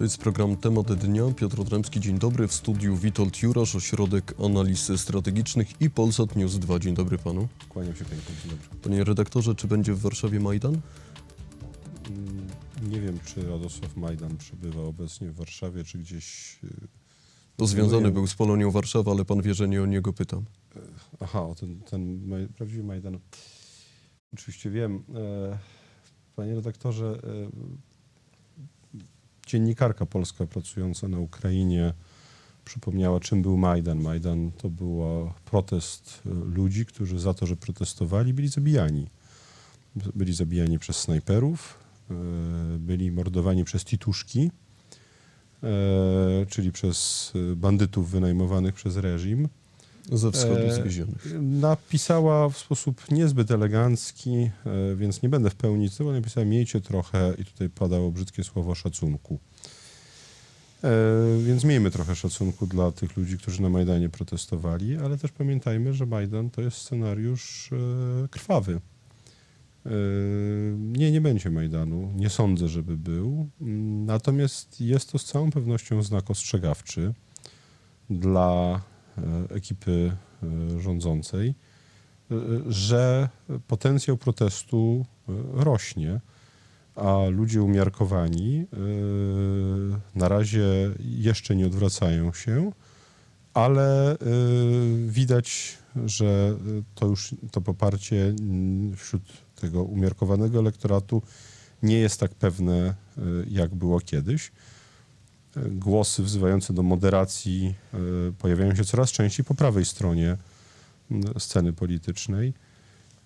To jest program Temat Dnia. Piotr Odremski, dzień dobry. W studiu Witold Jurasz, Ośrodek Analiz Strategicznych i Polsat News 2. Dzień dobry panu. Kłaniam się panie dzień dobry. Panie redaktorze, czy będzie w Warszawie Majdan? Nie wiem, czy Radosław Majdan przebywa obecnie w Warszawie, czy gdzieś... y, To związany Byłem. był z Polonią Warszawa, ale pan wie, że nie o niego pytam. Aha, o ten, ten maj, prawdziwy Majdan. Oczywiście wiem. E, panie redaktorze, e, dziennikarka polska pracująca na Ukrainie przypomniała, czym był Majdan. Majdan to był protest ludzi, którzy za to, że protestowali, byli zabijani. Byli zabijani przez snajperów, e, byli mordowani przez tituszki, e, czyli przez bandytów wynajmowanych przez reżim. Ze wschodu E, zwiezionych. Napisała w sposób niezbyt elegancki, e, więc nie będę w pełni cytował, napisała miejcie trochę, i tutaj padało brzydkie słowo, szacunku. E, Więc miejmy trochę szacunku dla tych ludzi, którzy na Majdanie protestowali, ale też pamiętajmy, że Majdan to jest scenariusz e, krwawy. E, Nie, nie będzie Majdanu. Nie sądzę, żeby był. Natomiast jest to z całą pewnością znak ostrzegawczy dla e, ekipy e, rządzącej, e, że potencjał protestu e, rośnie, a ludzie umiarkowani e, na razie jeszcze nie odwracają się, ale e, widać, że e, to już to poparcie wśród tego umiarkowanego elektoratu nie jest tak pewne, e, jak było kiedyś głosy wzywające do moderacji e, pojawiają się coraz częściej po prawej stronie sceny politycznej.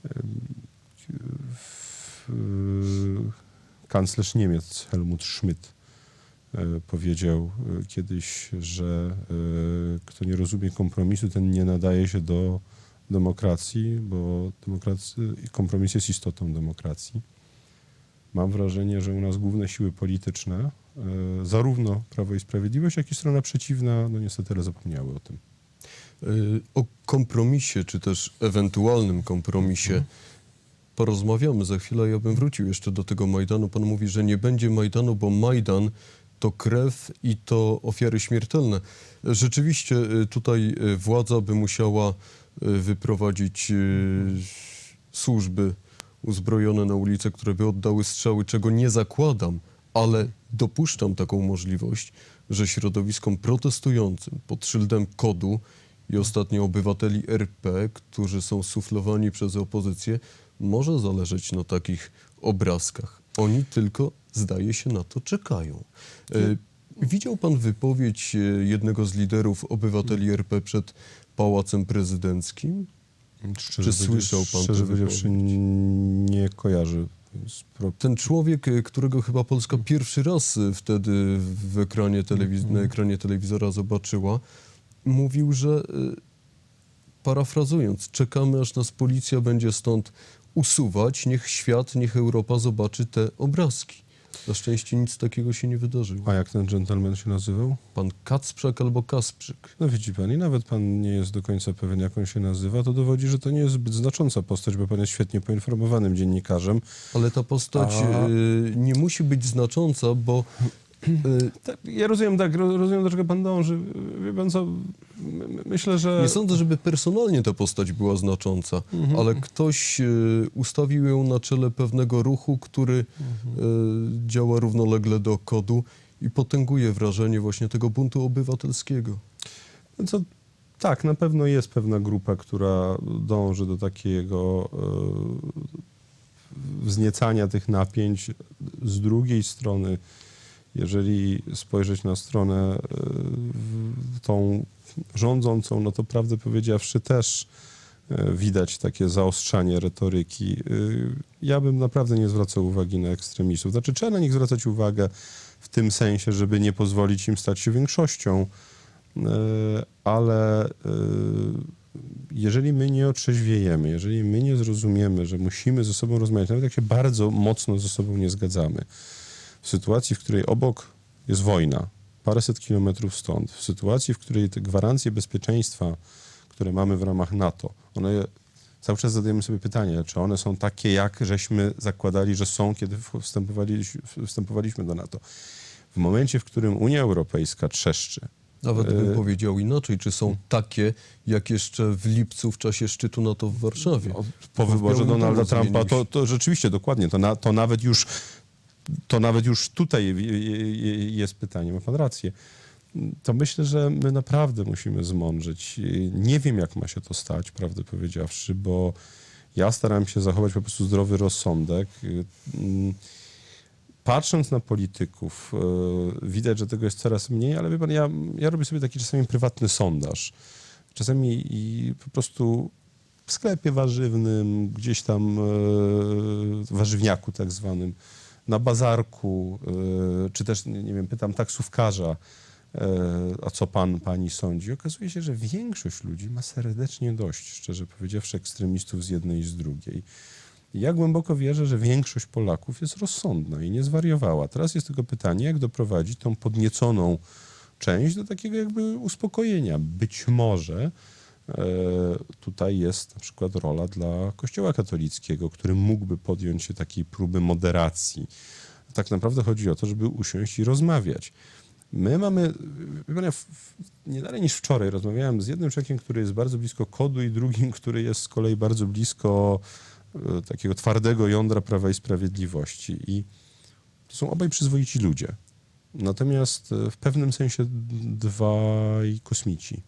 E, e, Kanclerz Niemiec Helmut Schmidt powiedział kiedyś, że kto nie rozumie kompromisu, ten nie nadaje się do demokracji, bo demokracji, kompromis jest istotą demokracji. Mam wrażenie, że u nas główne siły polityczne, e, zarówno Prawo i Sprawiedliwość, jak i strona przeciwna, no niestety zapomniały o tym. Y, O kompromisie, czy też ewentualnym kompromisie porozmawiamy za chwilę. Ja bym wrócił jeszcze do tego Majdanu. Pan mówi, że nie będzie Majdanu, bo Majdan to krew i to ofiary śmiertelne. Rzeczywiście y, tutaj władza by musiała wyprowadzić służby uzbrojone na ulicę, które by oddały strzały, czego nie zakładam, ale dopuszczam taką możliwość, że środowiskom protestującym pod szyldem kodu i ostatnio obywateli RP, którzy są suflowani przez opozycję, może zależeć na takich obrazkach. Oni tylko, zdaje się, na to czekają. E, widział pan wypowiedź e, jednego z liderów obywateli RP przed Pałacem Prezydenckim? Szczerze Czy słyszał pan Szczerze powiedziawszy, nie kojarzy. Ten człowiek, e, którego chyba Polska pierwszy raz e, wtedy w ekranie telewiz- na ekranie telewizora zobaczyła, mówił, że e, parafrazując, czekamy aż nas policja będzie stąd usuwać, niech świat, niech Europa zobaczy te obrazki. Na szczęście nic takiego się nie wydarzyło. A jak ten dżentelmen się nazywał? Pan Kacprzak albo Kasprzyk. No widzi pan, i nawet pan nie jest do końca pewien, jak on się nazywa, to dowodzi, że to nie jest zbyt znacząca postać, bo pan jest świetnie poinformowanym dziennikarzem. Ale ta postać A- e, nie musi być znacząca, bo ja rozumiem, tak, ro- rozumiem, do czego pan dąży. Wie pan co, my- my- myślę, że... Nie sądzę, żeby personalnie ta postać była znacząca, Mhm. ale ktoś e, ustawił ją na czele pewnego ruchu, który Mhm. e, działa równolegle do kodu i potęguje wrażenie właśnie tego buntu obywatelskiego. No Co, tak, na pewno jest pewna grupa, która dąży do takiego wzniecania tych napięć. Z drugiej strony, jeżeli spojrzeć na stronę e, tą rządzącą, no to prawdę powiedziawszy też e, widać takie zaostrzanie retoryki. E, Ja bym naprawdę nie zwracał uwagi na ekstremistów. Znaczy, trzeba na nich zwracać uwagę w tym sensie, żeby nie pozwolić im stać się większością. Ale jeżeli my nie otrzeźwiejemy, jeżeli my nie zrozumiemy, że musimy ze sobą rozmawiać, nawet jak się bardzo mocno ze sobą nie zgadzamy, w sytuacji, w której obok jest wojna, paręset kilometrów stąd, w sytuacji, w której te gwarancje bezpieczeństwa, które mamy w ramach NATO, one cały czas zadajemy sobie pytanie, czy one są takie, jak żeśmy zakładali, że są, kiedy wstępowali, wstępowaliśmy do NATO. w momencie, w którym Unia Europejska trzeszczy, Nawet bym E, powiedział inaczej, czy są takie, jak jeszcze w lipcu w czasie szczytu NATO w Warszawie. O, Po wyborze Donalda Trumpa to, to rzeczywiście dokładnie, to, na, to nawet już to nawet już tutaj je- je- je- jest pytanie, ma pan rację. To myślę, że my naprawdę musimy zmądrzeć. Nie wiem, jak ma się to stać, prawdę powiedziawszy, bo ja staram się zachować po prostu zdrowy rozsądek. Patrząc na polityków, e, widać, że tego jest coraz mniej, ale wie pan, ja, ja robię sobie taki czasami prywatny sondaż. Czasami i po prostu w sklepie warzywnym, gdzieś tam e, warzywniaku tak zwanym, na bazarku, e, czy też, nie wiem, pytam taksówkarza, e, a co pan, pani sądzi. Okazuje się, że większość ludzi ma serdecznie dość, szczerze powiedziawszy, ekstremistów z jednej i z drugiej. Ja głęboko wierzę, że większość Polaków jest rozsądna i nie zwariowała. Teraz jest tylko pytanie, jak doprowadzić tą podnieconą część do takiego jakby uspokojenia. Być może tutaj jest na przykład rola dla Kościoła katolickiego, który mógłby podjąć się takiej próby moderacji. Tak naprawdę chodzi o to, żeby usiąść i rozmawiać. My mamy, ja nie dalej niż wczoraj rozmawiałem z jednym człowiekiem, który jest bardzo blisko kodu i drugim, który jest z kolei bardzo blisko e, takiego twardego jądra Prawa i Sprawiedliwości. I to są obaj przyzwoici ludzie. Natomiast e, w pewnym sensie dwaj kosmici.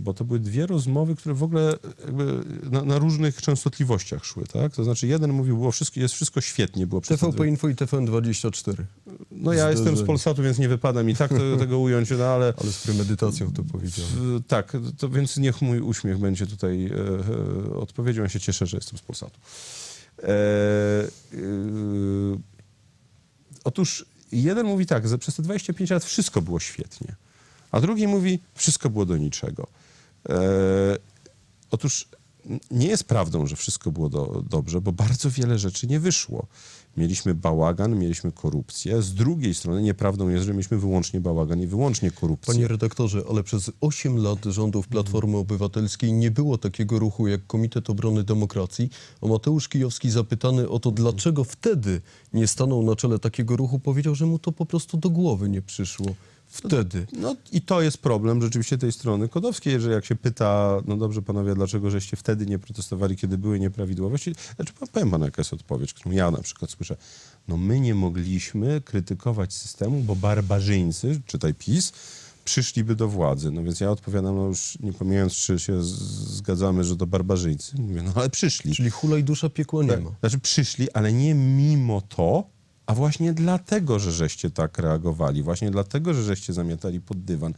Bo to były dwie rozmowy, które w ogóle jakby na, na różnych częstotliwościach szły, tak? To znaczy jeden mówił, było wszystko, jest wszystko świetnie, było przez TVP Info i TVN24, no ja jestem z. Polsatu, więc nie wypada mi tak to, tego ująć, no ale ale z premedytacją to powiedziałem. tak, to więc niech mój uśmiech będzie tutaj e, e, odpowiedzią. Ja się cieszę, że jestem z Polsatu. E, e, otóż jeden mówi tak, że przez te 25 lat wszystko było świetnie, a drugi mówi, wszystko było do niczego. E, otóż nie jest prawdą, że wszystko było do, dobrze, bo bardzo wiele rzeczy nie wyszło. Mieliśmy bałagan, mieliśmy korupcję. Z drugiej strony nieprawdą jest, że mieliśmy wyłącznie bałagan i wyłącznie korupcję. Panie redaktorze, ale przez 8 lat rządów Platformy Obywatelskiej nie było takiego ruchu jak Komitet Obrony Demokracji, a Mateusz Kijowski zapytany o to, dlaczego wtedy nie stanął na czele takiego ruchu, powiedział, że mu to po prostu do głowy nie przyszło. Wtedy. No i to jest problem rzeczywiście tej strony kodowskiej, że jak się pyta, no dobrze panowie, dlaczego żeście wtedy nie protestowali, kiedy były nieprawidłowości, znaczy powiem panu, jaka jest odpowiedź, którą ja na przykład słyszę. No my nie mogliśmy krytykować systemu, bo barbarzyńcy, czytaj PiS, przyszliby do władzy. No więc ja odpowiadam, no już nie pomijając, czy się zgadzamy, że to barbarzyńcy. Mówię, no ale przyszli. Czyli hulaj dusza piekła nie ma. Znaczy przyszli, ale nie mimo to, a właśnie dlatego, że żeście tak reagowali, właśnie dlatego, że żeście zamiatali pod dywan.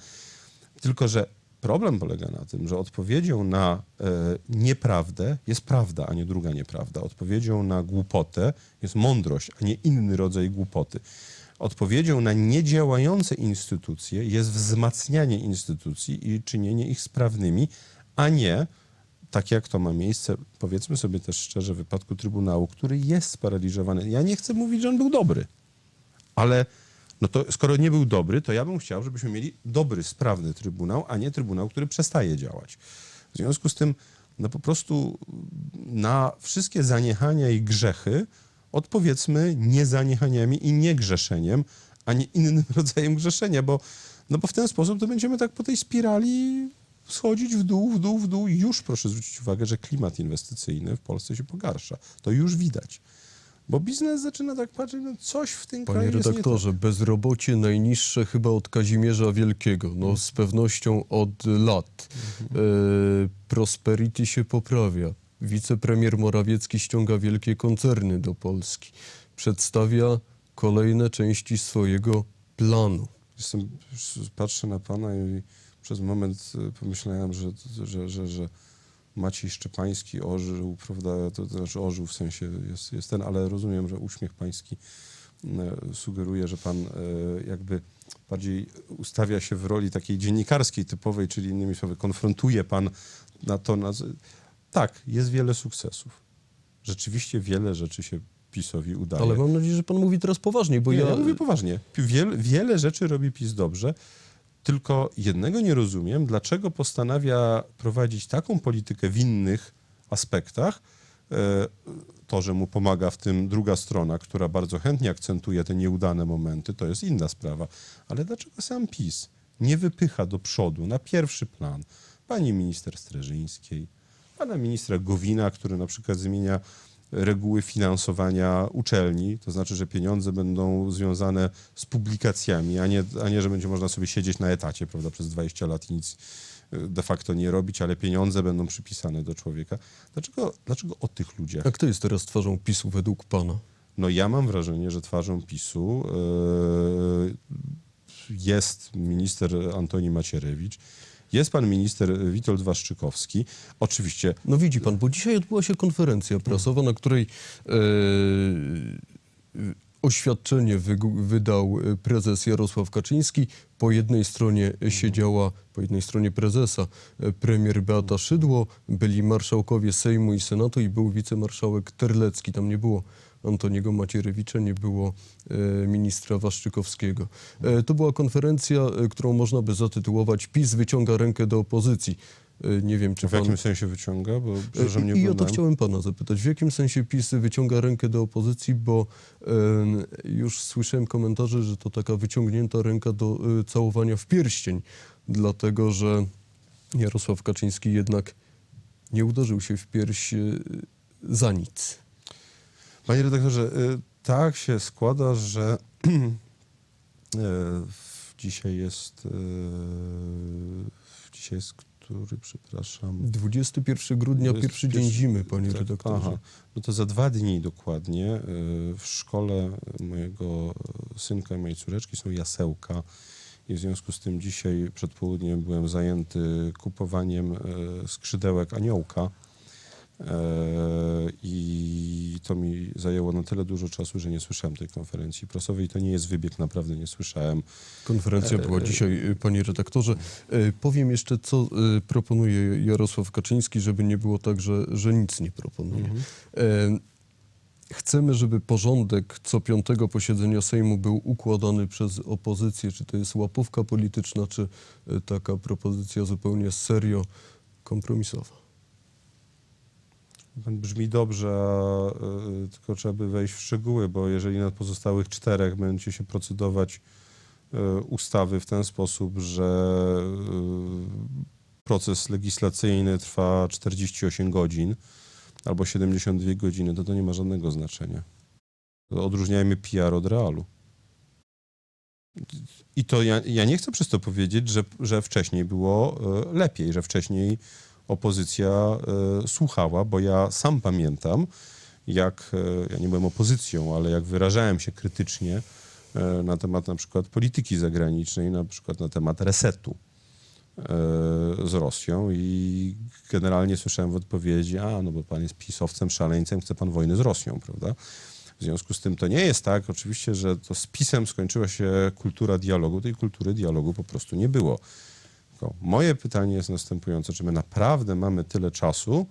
Tylko, że problem polega na tym, że odpowiedzią na e, nieprawdę jest prawda, a nie druga nieprawda. Odpowiedzią na głupotę jest mądrość, a nie inny rodzaj głupoty. Odpowiedzią na niedziałające instytucje jest wzmacnianie instytucji i czynienie ich sprawnymi, a nie tak jak to ma miejsce, powiedzmy sobie też szczerze, w wypadku Trybunału, który jest sparaliżowany. Ja nie chcę mówić, że on był dobry, ale no to skoro nie był dobry, to ja bym chciał, żebyśmy mieli dobry, sprawny Trybunał, a nie Trybunał, który przestaje działać. W związku z tym, no po prostu na wszystkie zaniechania i grzechy odpowiedzmy niezaniechaniami i niegrzeszeniem, a nie innym rodzajem grzeszenia, bo, no bo w ten sposób to będziemy tak po tej spirali schodzić w dół, w dół, w dół. I już proszę zwrócić uwagę, że klimat inwestycyjny w Polsce się pogarsza. To już widać. Bo biznes zaczyna tak patrzeć, no coś w tym Panie kraju jest nie tak. redaktorze, bezrobocie najniższe chyba od Kazimierza Wielkiego, no z pewnością od lat. E, prosperity się poprawia. Wicepremier Morawiecki ściąga wielkie koncerny do Polski. Przedstawia kolejne części swojego planu. Jestem, patrzę na pana i przez moment y, pomyślałem, że, że, że, że Maciej Szczepański ożył, prawda, to, to znaczy ożył w sensie jest, jest ten, ale rozumiem, że uśmiech pański e, sugeruje, że pan e, jakby bardziej ustawia się w roli takiej dziennikarskiej typowej, czyli innymi słowy, konfrontuje pan na to, na, tak, jest wiele sukcesów. Rzeczywiście wiele rzeczy się PiSowi udaje. Ale mam nadzieję, że pan mówi teraz poważniej, bo Nie, ja... ja mówię poważnie. Wiel, wiele rzeczy robi PiS dobrze, tylko jednego nie rozumiem, dlaczego postanawia prowadzić taką politykę w innych aspektach, e, to, że mu pomaga w tym druga strona, która bardzo chętnie akcentuje te nieudane momenty, to jest inna sprawa. Ale dlaczego sam PiS nie wypycha do przodu, na pierwszy plan, pani minister Streżyńskiej, pana ministra Gowina, który na przykład zmienia reguły finansowania uczelni, to znaczy, że pieniądze będą związane z publikacjami, a nie, a nie że będzie można sobie siedzieć na etacie prawda, przez 20 lat i nic y, de facto nie robić, ale pieniądze będą przypisane do człowieka. Dlaczego, dlaczego o tych ludziach? A kto jest teraz twarzą PiSu według pana? No ja mam wrażenie, że twarzą PiSu yy, jest minister Antoni Macierewicz, jest pan minister Witold Waszczykowski. Oczywiście No widzi pan, bo dzisiaj odbyła się konferencja prasowa, na której e, oświadczenie wygu- wydał e, prezes Jarosław Kaczyński. Po jednej stronie siedziała, po jednej stronie prezesa e, premier Beata Szydło, byli marszałkowie Sejmu i Senatu i był wicemarszałek Terlecki. Tam nie było Antoniego Macierewicza, nie było e, ministra Waszczykowskiego. E, to była konferencja, e, którą można by zatytułować PiS wyciąga rękę do opozycji. Nie wiem, czy w pan... jakim sensie wyciąga, bo przepraszam, nie I, I o to chciałem pana zapytać. W jakim sensie PiS wyciąga rękę do opozycji, bo już słyszałem komentarze, że to taka wyciągnięta ręka do y, całowania w pierścień, dlatego że Jarosław Kaczyński jednak nie uderzył się w pierś y, za nic. Panie redaktorze, y, tak się składa, że y, dzisiaj jest y, dzisiaj jest który, przepraszam, 21 grudnia, Jest pierwszy dzień zimy, panie tak, redaktorze. Aha, no to za dwa dni dokładnie w szkole mojego synka i mojej córeczki są jasełka i w związku z tym dzisiaj przed południem byłem zajęty kupowaniem skrzydełek aniołka i to mi zajęło na tyle dużo czasu, że nie słyszałem tej konferencji prasowej. To nie jest wybieg, naprawdę nie słyszałem. Konferencja była dzisiaj, y, panie redaktorze. Powiem jeszcze, co proponuje Jarosław Kaczyński, żeby nie było tak, że, że nic nie proponuje. E, Chcemy, żeby porządek co piątego posiedzenia Sejmu był układany przez opozycję. Czy to jest łapówka polityczna, czy taka propozycja zupełnie serio kompromisowa? Pan brzmi dobrze, a, y, tylko trzeba by wejść w szczegóły, bo jeżeli na pozostałych czterech będzie się procedować y, ustawy w ten sposób, że y, proces legislacyjny trwa 48 godzin albo 72 godziny, to to nie ma żadnego znaczenia. Odróżniajmy PR od realu. I to ja, ja nie chcę przez to powiedzieć, że, że wcześniej było lepiej, że wcześniej opozycja e, słuchała, bo ja sam pamiętam, jak, e, ja nie byłem opozycją, ale jak wyrażałem się krytycznie e, na temat na przykład polityki zagranicznej, na przykład na temat resetu z Rosją i generalnie słyszałem w odpowiedzi, a no bo pan jest pisowcem, szaleńcem, chce pan wojny z Rosją, prawda? W związku z tym to nie jest tak, oczywiście, że to z PiSem skończyła się kultura dialogu, tej kultury dialogu po prostu nie było. Tylko moje pytanie jest następujące, czy my naprawdę mamy tyle czasu,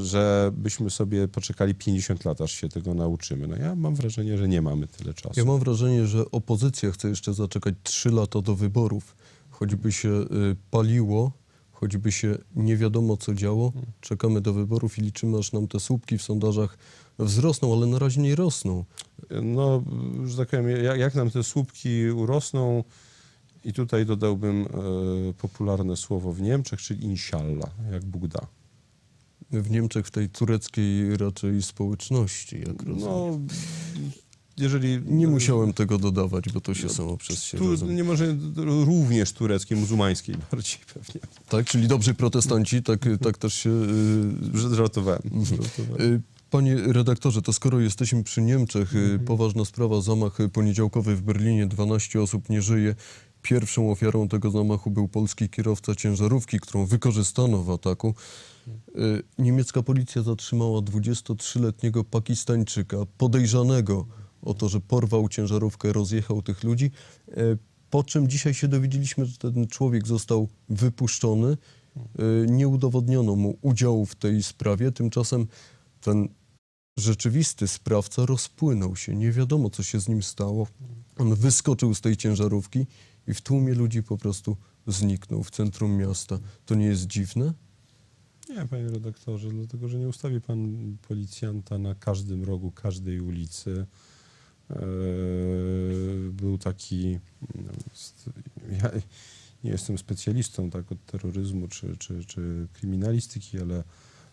żebyśmy sobie poczekali 50 lat, aż się tego nauczymy? No ja mam wrażenie, że nie mamy tyle czasu. Ja mam wrażenie, że opozycja chce jeszcze zaczekać trzy lata do wyborów. Choćby się y, paliło, choćby się nie wiadomo co działo, czekamy do wyborów i liczymy, aż nam te słupki w sondażach wzrosną, ale na razie nie rosną. No, że tak powiem, jak, jak nam te słupki urosną, i tutaj dodałbym e, popularne słowo w Niemczech, czyli inshallah, jak Bóg da. W Niemczech, w tej tureckiej raczej społeczności, jak rozumiem. No, jeżeli... Nie musiałem tego dodawać, bo to się samo przez się Tu, rozumie. nie może również tureckiej, muzułmańskiej bardziej pewnie. Tak, czyli dobrzy protestanci, tak, tak też się... y, Że Żartowałem. Mhm. Żartowałem. Y, Panie redaktorze, to skoro jesteśmy przy Niemczech, y, poważna sprawa, zamach poniedziałkowy w Berlinie, 12 osób nie żyje. Pierwszą ofiarą tego zamachu był polski kierowca ciężarówki, którą wykorzystano w ataku. Y, Niemiecka policja zatrzymała 23-letniego Pakistańczyka, podejrzanego o to, że porwał ciężarówkę, rozjechał tych ludzi. Y, Po czym dzisiaj się dowiedzieliśmy, że ten człowiek został wypuszczony. Y, Nie udowodniono mu udziału w tej sprawie. Tymczasem ten rzeczywisty sprawca rozpłynął się. Nie wiadomo, co się z nim stało. On wyskoczył z tej ciężarówki i w tłumie ludzi po prostu zniknął w centrum miasta. To nie jest dziwne? Nie, panie redaktorze, dlatego że nie ustawi pan policjanta na każdym rogu każdej ulicy. Eee, Był taki. no, Ja nie jestem specjalistą tak, od terroryzmu czy, czy, czy kryminalistyki, ale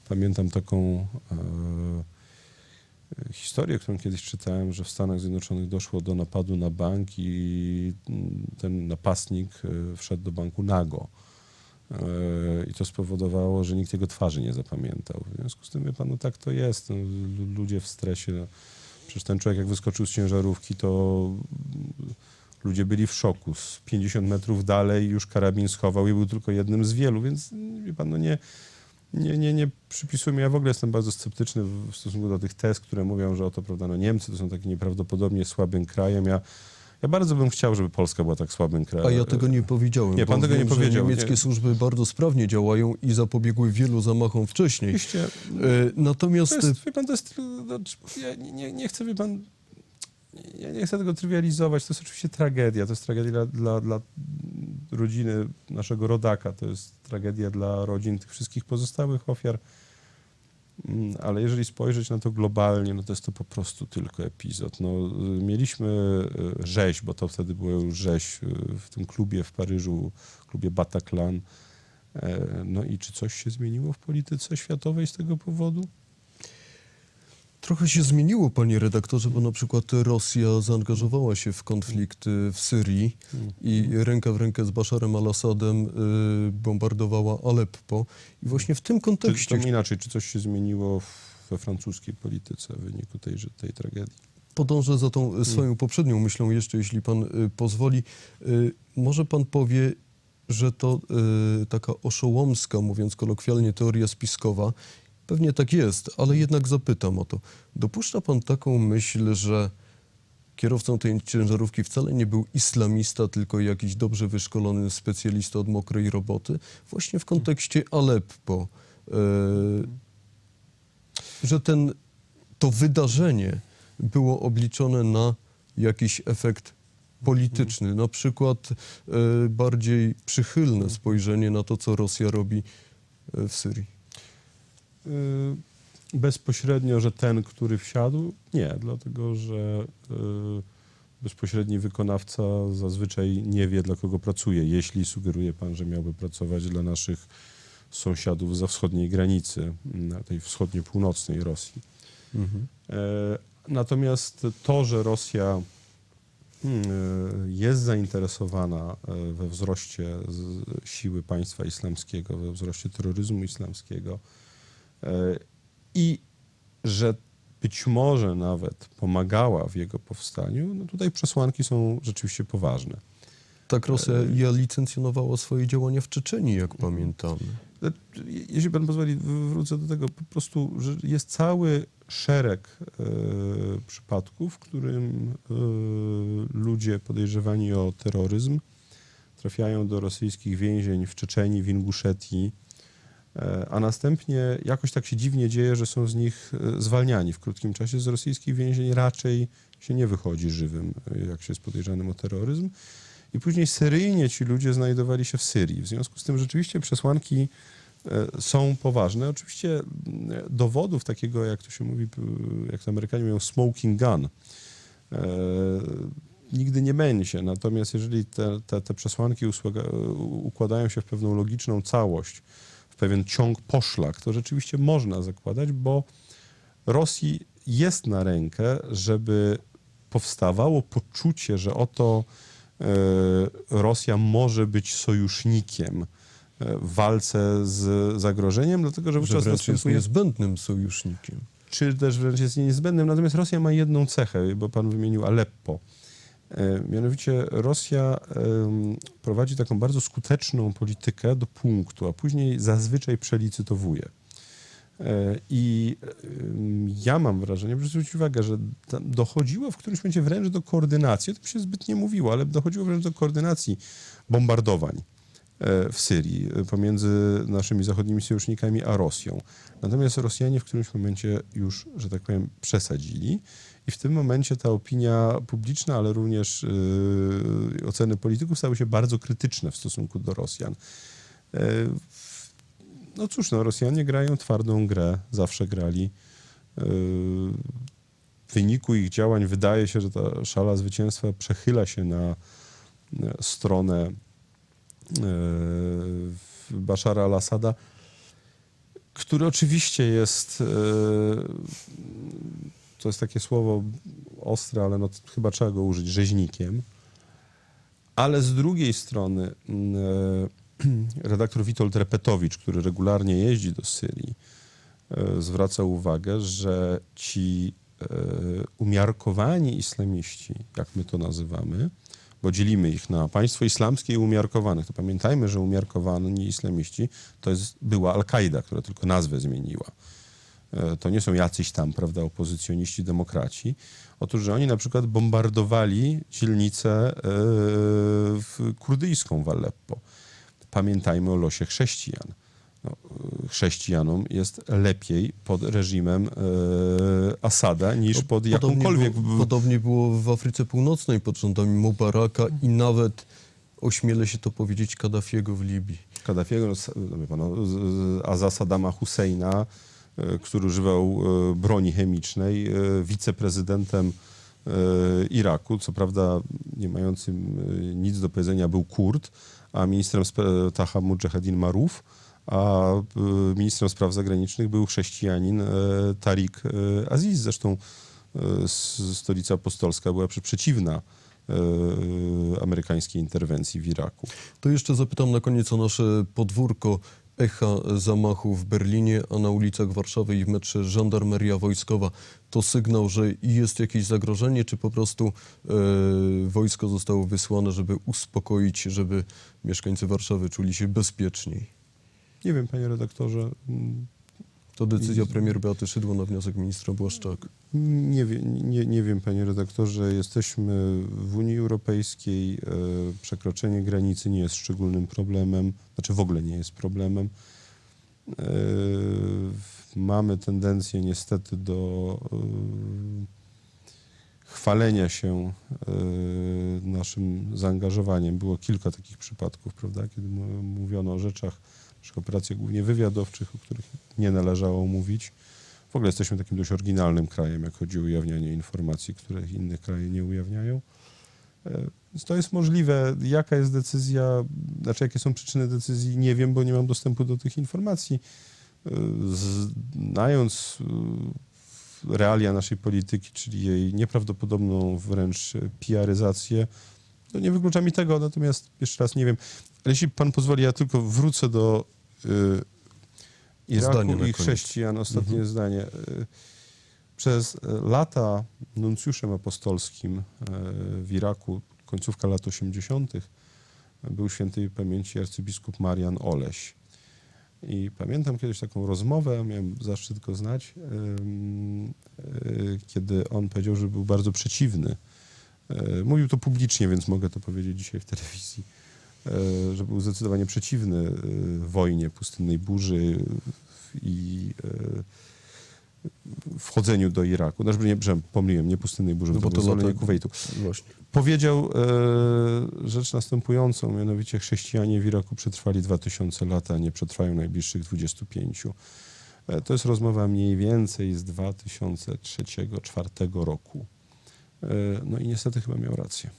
pamiętam taką e, historię, którą kiedyś czytałem, że w Stanach Zjednoczonych doszło do napadu na bank i ten napastnik e, wszedł do banku nago. E, I to spowodowało, że nikt jego twarzy nie zapamiętał. W związku z tym, wie pan, no tak to jest. No, lu- ludzie w stresie. Przecież ten człowiek, jak wyskoczył z ciężarówki, to ludzie byli w szoku. Z 50 metrów dalej już karabin schował i był tylko jednym z wielu, więc wie pan, no nie, nie, nie, nie przypisujmy. Ja w ogóle jestem bardzo sceptyczny w stosunku do tych tez, które mówią, że oto, prawda, no Niemcy to są takim nieprawdopodobnie słabym krajem. Ja, ja bardzo bym chciał, żeby Polska była tak słabym krajem. A ja tego nie powiedziałem. Nie, pan tego nie wiem, że powiedział, Niemieckie nie. służby bardzo sprawnie działają i zapobiegły wielu zamachom wcześniej. Oczywiście. E, Natomiast To jest, pan, to jest, znaczy, ja nie- nie, nie chcę, wie pan, ja nie chcę tego trywializować. To jest oczywiście tragedia. To jest tragedia dla, dla, dla rodziny naszego rodaka. To jest tragedia dla rodzin tych wszystkich pozostałych ofiar. Mm, Ale jeżeli spojrzeć na to globalnie, no to jest to po prostu tylko epizod. No, y, mieliśmy y, rzeź, bo to wtedy była już rzeź y, w tym klubie w Paryżu, klubie Bataclan. E, No i czy coś się zmieniło w polityce światowej z tego powodu? Trochę się zmieniło, panie redaktorze, bo na przykład Rosja zaangażowała się w konflikt w Syrii i ręka w rękę z Basharem al-Assadem y, bombardowała Aleppo. I właśnie w tym Czy, kontekście to inaczej, czy coś się zmieniło we francuskiej polityce w wyniku tej, tej tragedii? podążę za tą y, swoją poprzednią myślą jeszcze, jeśli pan y, pozwoli. Może pan powie, że to taka oszołomska, mówiąc kolokwialnie, teoria spiskowa. Pewnie tak jest, ale jednak zapytam o to. Dopuszcza pan taką myśl, że kierowcą tej ciężarówki wcale nie był islamista, tylko jakiś dobrze wyszkolony specjalista od mokrej roboty? Właśnie w kontekście Aleppo. Y, że ten, to wydarzenie było obliczone na jakiś efekt polityczny, na przykład e, bardziej przychylne spojrzenie na to, co Rosja robi e, w Syrii. Y, Bezpośrednio, że ten, który wsiadł? Nie, dlatego że y, bezpośredni wykonawca zazwyczaj nie wie, dla kogo pracuje, jeśli sugeruje pan, że miałby pracować dla naszych sąsiadów za wschodniej granicy, na tej wschodnio-północnej Rosji. E, Natomiast to, że Rosja mm, e, jest zainteresowana e, we wzroście siły państwa islamskiego, we wzroście terroryzmu islamskiego i że być może nawet pomagała w jego powstaniu, no tutaj przesłanki są rzeczywiście poważne. Tak Rosja ja licencjonowała swoje działania w Czeczeniu, jak pamiętamy. E, Jeśli pan pozwoli, wrócę do tego, po prostu, jest cały szereg e, przypadków, w którym e, ludzie podejrzewani o terroryzm trafiają do rosyjskich więzień w Czeczenii, w Inguszetii, e, a następnie jakoś tak się dziwnie dzieje, że są z nich e, zwalniani w krótkim czasie. Z rosyjskich więzień raczej się nie wychodzi żywym, e, jak się jest podejrzanym o terroryzm. I później seryjnie ci ludzie znajdowali się w Syrii. W związku z tym rzeczywiście przesłanki e, są poważne. Oczywiście dowodów takiego, jak to się mówi, jak to Amerykanie mówią, smoking gun, e, nigdy nie będzie. Natomiast jeżeli te, te, te przesłanki usługa, układają się w pewną logiczną całość, w pewien ciąg poszlak, to rzeczywiście można zakładać, bo Rosji jest na rękę, żeby powstawało poczucie, że oto e, Rosja może być sojusznikiem e, w walce z zagrożeniem, dlatego że wówczas wręcz jest następuje niezbędnym sojusznikiem. czy też wręcz jest niezbędnym. Natomiast Rosja ma jedną cechę, bo pan wymienił Aleppo. E, Mianowicie Rosja prowadzi taką bardzo skuteczną politykę do punktu, a później zazwyczaj przelicytowuje. E, I ja mam wrażenie, proszę zwrócić uwagę, że dochodziło w którymś momencie wręcz do koordynacji, o tym się zbyt nie mówiło, ale dochodziło wręcz do koordynacji bombardowań e, w Syrii pomiędzy naszymi zachodnimi sojusznikami a Rosją. Natomiast Rosjanie w którymś momencie już, że tak powiem, przesadzili i w tym momencie ta opinia publiczna, ale również yy, oceny polityków stały się bardzo krytyczne w stosunku do Rosjan. Yy, no cóż, no, Rosjanie grają twardą grę, zawsze grali. Yy, W wyniku ich działań wydaje się, że ta szala zwycięstwa przechyla się na e, stronę yy, Bashara al-Assada, który oczywiście jest, yy, to jest takie słowo ostre, ale no, chyba trzeba go użyć, rzeźnikiem. Ale z drugiej strony mm, e, redaktor Witold Repetowicz, który regularnie jeździ do Syrii, e, zwraca uwagę, że ci e, umiarkowani islamiści, jak my to nazywamy, bo dzielimy ich na państwo islamskie i umiarkowanych, to pamiętajmy, że umiarkowani islamiści to jest, była Al-Kaida, która tylko nazwę zmieniła. E, To nie są jacyś tam, prawda, opozycjoniści, demokraci. Otóż, że oni na przykład bombardowali dzielnicę e, w kurdyjską w Aleppo. Pamiętajmy o losie chrześcijan. No, e, chrześcijanom jest lepiej pod reżimem e, Asada niż No, pod podobnie jakąkolwiek... Było, podobnie było w Afryce Północnej pod rządami Mubaraka i nawet, ośmielę się to powiedzieć, Kaddafiego w Libii. Kaddafiego, no, no, wie pan, no, a za Saddama Husseina, który używał e, broni chemicznej, e, wiceprezydentem e, Iraku, co prawda nie mającym e, nic do powiedzenia był Kurd, a ministrem Taha Mujahedin Maruf, a e, ministrem spraw zagranicznych był chrześcijanin e, Tariq e, Aziz. Zresztą e, stolica apostolska była przeciwna e, amerykańskiej interwencji w Iraku. To jeszcze zapytam na koniec o nasze podwórko echa zamachu w Berlinie, a na ulicach Warszawy i w metrze żandarmeria wojskowa. To sygnał, że jest jakieś zagrożenie, czy po prostu e, wojsko zostało wysłane, żeby uspokoić, żeby mieszkańcy Warszawy czuli się bezpieczniej? Nie wiem, panie redaktorze, mm, To decyzja premier Beaty Szydło na wniosek ministra Błaszczaka. Nie, nie, nie wiem, panie redaktorze. Jesteśmy w Unii Europejskiej. e, Przekroczenie granicy nie jest szczególnym problemem, znaczy w ogóle nie jest problemem. E, Mamy tendencję niestety do e, chwalenia się naszym zaangażowaniem. Było kilka takich przypadków, prawda, kiedy mówiono o rzeczach, naszych operacjach głównie wywiadowczych, o których nie należało mówić. W ogóle jesteśmy takim dość oryginalnym krajem, jak chodzi o ujawnianie informacji, których inne kraje nie ujawniają. E, Więc to jest możliwe. Jaka jest decyzja, znaczy jakie są przyczyny decyzji, nie wiem, bo nie mam dostępu do tych informacji. E, Znając e, realia naszej polityki, czyli jej nieprawdopodobną wręcz PR-yzację, no nie wyklucza mi tego, natomiast jeszcze raz nie wiem. Ale jeśli pan pozwoli, ja tylko wrócę do Iraku i chrześcijan. Ostatnie zdanie. Y, Przez y, lata nuncjuszem apostolskim y, w Iraku, końcówka lat 80., był świętej pamięci arcybiskup Marian Oleś. I pamiętam kiedyś taką rozmowę, miałem zaszczyt go znać, kiedy on powiedział, że był bardzo przeciwny. Mówił to publicznie, więc mogę to powiedzieć dzisiaj w telewizji, że był zdecydowanie przeciwny y, wojnie, pustynnej burzy i y, wchodzeniu do Iraku. Znaczy, nie, przepraszam, pomyliłem, nie pustynnej burzy, No bo to wyzwolenie lata- Kuwejtu Właśnie. powiedział e, rzecz następującą, mianowicie chrześcijanie w Iraku przetrwali 2000 lat, a nie przetrwają najbliższych 25. E, to jest rozmowa mniej więcej z 2003-2004 roku. E, no i niestety chyba miał rację.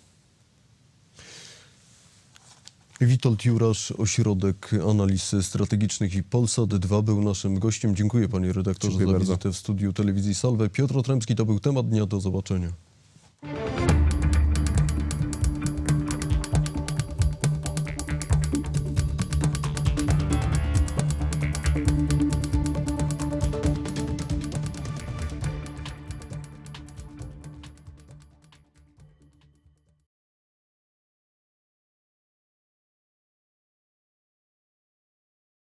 Witold Jurasz, Ośrodek Analiz Strategicznych i Polsat 2 był naszym gościem. Dziękuję panie redaktorze Dziękuję za bardzo. wizytę w studiu telewizji Salwe. Piotr Otremski to był temat dnia. Do zobaczenia.